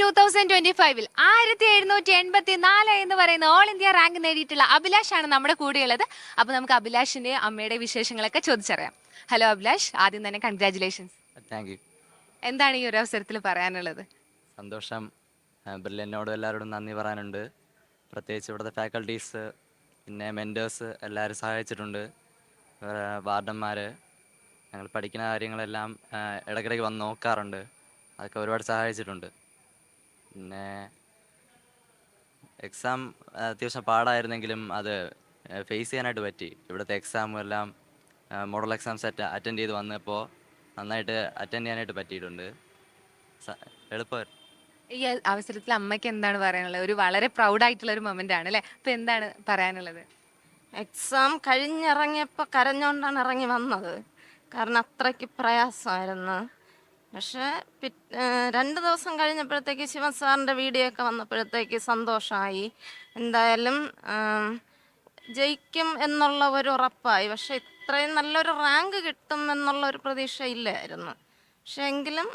Two thousand twenty ഫൈവിൽ ആയിരത്തി എഴുന്നൂറ്റി എൺപത്തി നാല് എന്ന് പറയുന്ന ഓൾ ഇന്ത്യ റാങ്ക് നേടിയിട്ടുള്ള അഭിലാഷ് ആണ് നമ്മുടെ കൂടെയുള്ളത്. അപ്പൊ നമുക്ക് അഭിലാഷിന്റെ അമ്മയുടെ വിശേഷങ്ങളൊക്കെ ചോദിച്ചറിയാം. ഹലോ അഭിലാഷ്. ആദ്യം തന്നെ കൺഗ്രാചുലേഷൻസ് താങ്ക് യു എന്താണ് ഈ ഒരു അവസരത്തിൽ പറയാനുള്ളത്? സന്തോഷം. ബ്രില്യനോട് എല്ലാവരോടും നന്ദി പറയാനുണ്ട്. പ്രത്യേകിച്ച് ഇവിടുത്തെ ഫാക്കൽറ്റീസ് പിന്നെ മെന്റേഴ്സ് എല്ലാവരും സഹായിച്ചിട്ടുണ്ട്. വാർഡന്മാർ ഞങ്ങൾ പഠിക്കുന്ന കാര്യങ്ങളെല്ലാം ഇടയ്ക്കിടയ്ക്ക് വന്ന് നോക്കാറുണ്ട്. അതൊക്കെ ഒരുപാട് സഹായിച്ചിട്ടുണ്ട്. പിന്നെ എക്സാം അത്യാവശ്യം പാടായിരുന്നെങ്കിലും അത് ഫേസ് ചെയ്യാനായിട്ട് പറ്റി. ഇവിടുത്തെ എക്സാമും എല്ലാം മോഡൽ എക്സാംസ് അറ്റൻഡ് ചെയ്ത് വന്നപ്പോൾ നന്നായിട്ട് അറ്റൻഡ് ചെയ്യാനായിട്ട് പറ്റിയിട്ടുണ്ട്. എളുപ്പം. എളുപ്പമായിരുന്നു ഈ അവസരത്തിൽ അമ്മയ്ക്ക് എന്താണ് പറയാനുള്ളത്? ഒരു വളരെ പ്രൗഡ് ആയിട്ടുള്ള ഒരു മൊമെന്റ് ആണ് അല്ലെ? അപ്പൊ എന്താണ് പറയാനുള്ളത്? എക്സാം കഴിഞ്ഞിറങ്ങിയപ്പോൾ കരഞ്ഞോണ്ടാണ് ഇറങ്ങി വന്നത്. കാരണം അത്രയ്ക്ക് പ്രയാസമായിരുന്നു. പക്ഷേ രണ്ട് ദിവസം കഴിഞ്ഞപ്പോഴത്തേക്ക് ശിവൻ സാറിന്റെ വീഡിയോ ഒക്കെ വന്നപ്പോഴത്തേക്ക് സന്തോഷമായി എന്തായാലും ജയിക്കും എന്നുള്ള ഒരു ഉറപ്പായി. പക്ഷെ ഇത്രയും നല്ലൊരു റാങ്ക് കിട്ടും എന്നുള്ള ഒരു പ്രതീക്ഷ ഇല്ലായിരുന്നു. പക്ഷെ എങ്കിലും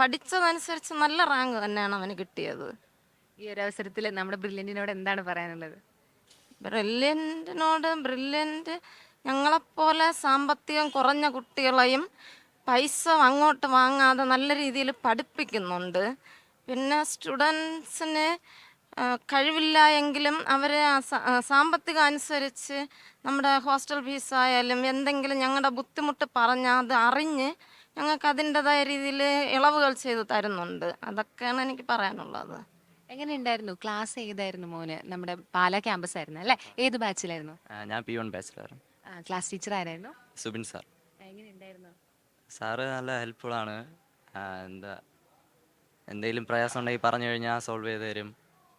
പഠിച്ചതനുസരിച്ച് നല്ല റാങ്ക് തന്നെയാണ് അവന് കിട്ടിയത്. ഈ ഒരു അവസരത്തിൽ നമ്മുടെ ബ്രില്യന്റിനോട് എന്താണ് പറയാനുള്ളത്? ബ്രില്യന്റിനോട് ബ്രില്യന്റ് ഞങ്ങളെപ്പോലെ സാമ്പത്തികം കുറഞ്ഞ കുട്ടികളെയും പൈസ അങ്ങോട്ട് വാങ്ങാതെ നല്ല രീതിയിൽ പഠിപ്പിക്കുന്നുണ്ട്. പിന്നെ സ്റ്റുഡൻസിന് കഴിവില്ല എങ്കിലും അവരെ സാമ്പത്തികം അനുസരിച്ച് നമ്മുടെ ഹോസ്റ്റൽ ഫീസ് ആയാലും എന്തെങ്കിലും ഞങ്ങളുടെ ബുദ്ധിമുട്ട് പറഞ്ഞാൽ അത് അറിഞ്ഞ് ഞങ്ങൾക്ക് അതിന്റെതായ രീതിയിൽ ഇളവുകൾ ചെയ്തു തരുന്നുണ്ട്. അതൊക്കെയാണ് എനിക്ക് പറയാനുള്ളത്. എങ്ങനെ ഉണ്ടായിരുന്നു ക്ലാസ് ഏതായിരുന്നു മോന്? നമ്മുടെ പാലാ ക്യാമ്പസ് ആയിരുന്നു അല്ലേ? ഏത് ബാച്ചിലായിരുന്നു? ഞാൻ പി വൺ ബാച്ചിലായിരുന്നു ക്ലാസ് ടീച്ചർ ആരായിരുന്നു സുബിൻ സാർ. എങ്ങനെ ഉണ്ടായിരുന്നു സാറ് നല്ല ആണ്. എന്താ എന്തെങ്കിലും പ്രയാസം ഉണ്ടെങ്കിൽ പറഞ്ഞു കഴിഞ്ഞാൽ സോൾവ് ചെയ്ത് തരും.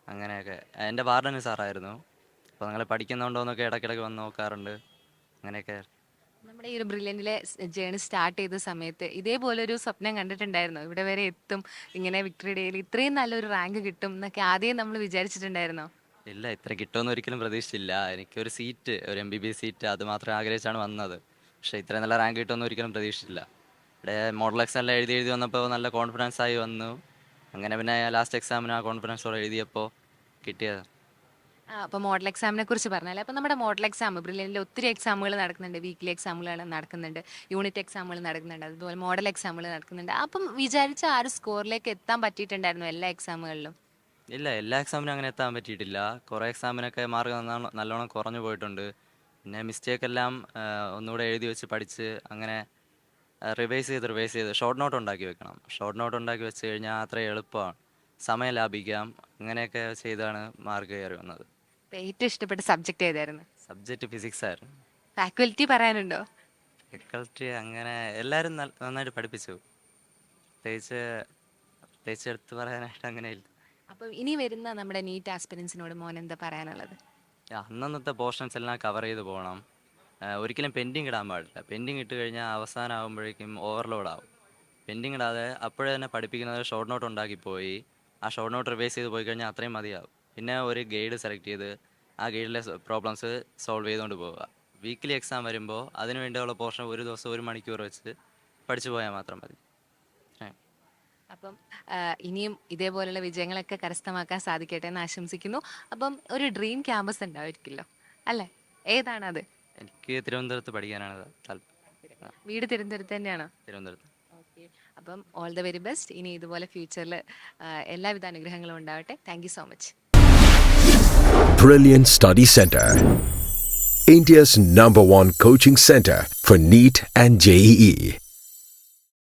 അങ്ങനെയൊക്കെ. എന്റെ വാർഡന് സാറായിരുന്നു. അപ്പോൾ നിങ്ങൾ പഠിക്കുന്നുണ്ടോ എന്നൊക്കെ ഇടയ്ക്കിടയ്ക്ക് വന്ന് നോക്കാറുണ്ട്. അങ്ങനെയൊക്കെ. നമ്മുടെ ഈ ഒരു ബ്രില്യന്റിലെ ജേണി സ്റ്റാർട്ട് ചെയ്ത സമയത്ത് ഇതേപോലെ ഒരു സ്വപ്നം കണ്ടിട്ടുണ്ടായിരുന്നു? ഇവിടെ വരെ എത്തും ഇങ്ങനെ വിക്ടറി ഡേയിൽ ഇത്രയും നല്ലൊരു റാങ്ക് കിട്ടും എന്നൊക്കെ ആദ്യം നമ്മൾ വിചാരിച്ചിട്ടുണ്ടായിരുന്നോ? ഇല്ല ഇത്ര കിട്ടുമെന്ന് ഒരിക്കലും പ്രതീക്ഷിച്ചില്ല. എനിക്കൊരു സീറ്റ് ഒരു എം ബി ബി സീറ്റ് അത് മാത്രം ആഗ്രഹിച്ചാണ് വന്നത്. പക്ഷേ ഇത്രയും നല്ല റാങ്ക് കിട്ടുമെന്ന് ഒരിക്കലും പ്രതീക്ഷിച്ചില്ല. ഇവിടെ മോഡൽ എക്സാം എല്ലാം എഴുതി എഴുതി വന്നപ്പോൾ നല്ല കോൺഫിഡൻസ് ആയി വന്നു. അങ്ങനെ പിന്നെ ലാസ്റ്റ് എക്സാമിന് ആ കോൺഫിഡൻസോടെ എഴുതിയപ്പോൾ കിട്ടിയത്. ആ അപ്പോൾ മോഡൽ എക്സാമിനെ കുറിച്ച് പറഞ്ഞാൽ അപ്പോൾ നമ്മുടെ മോഡൽ എക്സാം ബ്രില്യനിൽ ഒത്തിരി എക്സാമുകൾ നടക്കുന്നുണ്ട്. വീക്ക്ലി എക്സാമുകൾ നടക്കുന്നുണ്ട്. യൂണിറ്റ് എക്സാമുകൾ നടക്കുന്നുണ്ട്. അതുപോലെ മോഡൽ എക്സാമുകൾ നടക്കുന്നുണ്ട്. അപ്പം വിചാരിച്ച ആ ഒരു സ്കോറിലേക്ക് എത്താൻ പറ്റിയിട്ടുണ്ടായിരുന്നു എല്ലാ എക്സാമുകളിലും ഇല്ല എല്ലാ എക്സാമിനും അങ്ങനെ എത്താൻ പറ്റിയിട്ടില്ല. കുറേ എക്സാമിനൊക്കെ മാർക്ക് നല്ലോണം കുറഞ്ഞു പോയിട്ടുണ്ട്. പിന്നെ മിസ്റ്റേക്ക് എല്ലാം ഒന്നുകൂടെ എഴുതി വെച്ച് പഠിച്ച് അങ്ങനെ റിവൈസ് ചെയ്ത് റിവൈസ് ചെയ്ത് ഷോർട്ട് നോട്ട് ഉണ്ടാക്കി വെക്കണം. ഷോർട്ട് നോട്ട് ഉണ്ടാക്കി വെച്ച് കഴിഞ്ഞാൽ അത്ര എളുപ്പമാണ്. സമയം ലാഭിക്കാം. അങ്ങനെയൊക്കെ ചെയ്താണ് മാർക്ക് കയറി വന്നത്. ഏറ്റവും ഇഷ്ടപ്പെട്ട സബ്ജക്ട് ഏതായിരുന്നു? സബ്ജക്റ്റ് ഫിസിക്സ് ആയിരുന്നു. ഫാക്കൽറ്റി പറയാനുണ്ടോ? ഫാക്കൽറ്റി അങ്ങനെ എല്ലാവരും നന്നായിട്ട് പഠിപ്പിച്ചു. പ്രത്യേകിച്ച് പ്രത്യേകിച്ച് എടുത്ത് പറയാനായിട്ട് അങ്ങനെ ഇല്ല. അപ്പം ഇനി വരുന്ന നമ്മുടെ നീറ്റ് ആസ്പിരൻസിനോട് മോൻ എന്താ പറയാനുള്ളത്? അന്നന്നത്തെ പോർഷൻസ് എല്ലാം കവർ ചെയ്ത് പോകണം. ഒരിക്കലും പെൻഡിങ് ഇടാൻ പാടില്ല. പെൻഡിങ് ഇട്ട് കഴിഞ്ഞാൽ അവസാനം ആകുമ്പോഴേക്കും ഓവർലോഡ് ആവും. പെൻഡിങ് ഇടാതെ അപ്പോഴേ തന്നെ പഠിപ്പിക്കുന്നത് ഷോർട്ട് നോട്ട് ഉണ്ടാക്കി പോയി. ആ ഷോർട്ട് നോട്ട് റിവേഴ്സ് ചെയ്ത് പോയി കഴിഞ്ഞാൽ അത്രയും മതിയാവും. പിന്നെ ഒരു ഗൈഡ് സെലക്ട് ചെയ്ത് ആ ഗൈഡിലെ പ്രോബ്ലംസ് സോൾവ് ചെയ്തുകൊണ്ട് പോവുക. വീക്കിലി എക്സാം വരുമ്പോൾ അതിന് വേണ്ടിയുള്ള പോർഷൻ ഒരു ദിവസം ഒരു മണിക്കൂർ വെച്ച് പഠിച്ചു പോയാൽ മാത്രം മതി. അപ്പം ഇനിയും ഇതേപോലെയുള്ള വിജയങ്ങളൊക്കെ കരസ്ഥമാക്കാൻ സാധിക്കട്ടെ എന്ന് ആശംസിക്കുന്നു. അപ്പം ഒരു ഡ്രീം ക്യാമ്പസ് ഉണ്ടായിരിക്കുമല്ലോ അല്ലേ? ഏതാണത്? എനിക്ക് തിരുവനന്തപുരത്ത് പഠിക്കാനാണ് താല്പര്യം വീട് തിരുവനന്തപുരത്ത് തന്നെയാണോ? തിരുവനന്തപുരത്ത്. ഓക്കെ. അപ്പം ഓൾ ദ വെരി ബെസ്റ്റ് ഇനി ഇതുപോലെ ഫ്യൂച്ചറിൽ എല്ലാവിധ അനുഗ്രഹങ്ങളും ഉണ്ടാവട്ടെ. Thank you so much Brilliant Study Center. India's number one coaching center for NEET and JEE.